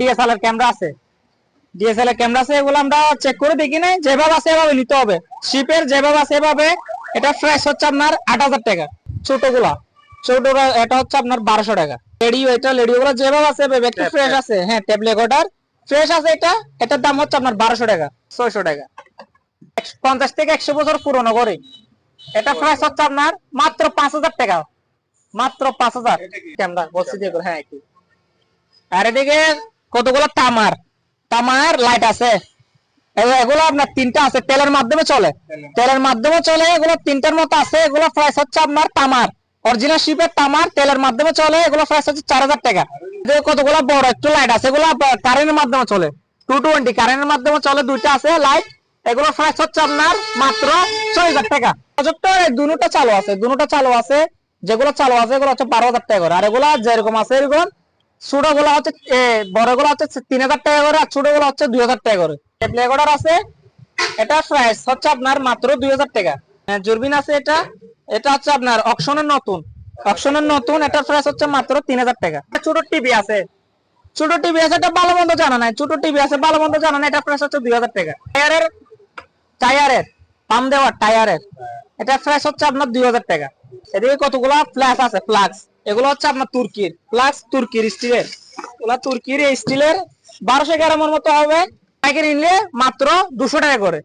DSLR camera আছে। DSLR camera আছে এগুলো আমরা চেক করে দেখি নাই। যেভাবে আছে এভাবে নিতে হবে। শিপের যেভাবে আছে এভাবে এটা ফ্রেশ হচ্ছে আপনার আট হাজার টাকা। ছোটগুলা। ছোট এটা হচ্ছে আপনার বারোশো টাকা। রেডিও এটা রেডিও গুলো যেভাবে আছে এভাবে একটু ফ্রেশ আছে। হ্যাঁ ট্যাবলেট অর্ডার ফ্রেশ আছে এটা এটার দাম হচ্ছে আপনার বারোশো টাকা ছয়শো টাকা। পঞ্চাশ থেকে একশো বছর পুরনো করে এটা প্রাইস হচ্ছে আপনার মাত্র পাঁচ হাজার টাকা। মাত্র পাঁচ হাজার। ক্যামেরা বলছি হ্যাঁ আর এদিকে কতগুলো তামার? তামার লাইট আছে। এগুলো আপনার তিনটা আছে তেলের মাধ্যমে চলে। তেলের মাধ্যমে। চলে এগুলো তিনটার মতো আছে এগুলো প্রাইস হচ্ছে আপনার তামার। অরিজিনাল শিপের তামার তেলের মাধ্যমে চলে এগুলো প্রাইস হচ্ছে চার হাজার টাকা। কতগুলো বড় একটু লাইট আছে এগুলো কারেন্টের মাধ্যমে চলে। টু টোয়েন্টি কারেন্টের মাধ্যমে চলে দুইটা আছে লাইট এগুলো প্রাইস হচ্ছে আপনার মাত্র ছয় হাজার টাকা। প্রজেক্টর দুটোটা চালু আছে দুটোটা চালু আছে যেগুলো চালু আছে এগুলো হচ্ছে বারো হাজার টাকা করে। আর এগুলো যেরকম আছে এরকম ছোটগুলো হচ্ছে বড়গুলো হচ্ছে তিন হাজার টাকা করে আর ছোটগুলো হচ্ছে দুই হাজার টাকা করে। ব্ল্যাক অর্ডার আছে, এটা প্রাইস হচ্ছে আপনার মাত্র দুই হাজার টাকা। জুরবিন আছে এটা এটা হচ্ছে আপনার অকশনের নতুন। অকশনের নতুন এটার প্রাইস হচ্ছে মাত্র তিন হাজার টাকা। ছোট টিভি আছে। ছোট টিভি আছে, এটা ভালো মন্দ জানা নাই। ছোট টিভি আছে, ভালো মন্দ জানা নাই, এটা প্রাইস হচ্ছে দুই হাজার টাকা। টায়ারের টায়ারের পাম দেওয়ার টায়ারের এটা প্রাইস হচ্ছে আপনার দুই হাজার টাকা। এদিকে কতগুলা ফ্ল্যাশ আছে ফ্লাক্স এগুলো হচ্ছে আপনার তুর্কির প্লাস তুর্কির স্টিলের এগুলা তুর্কির এই স্টিলের বারোশো গ্রামের মতো হবে। পাইকারি নিলে মাত্র দুশো টাকা করে।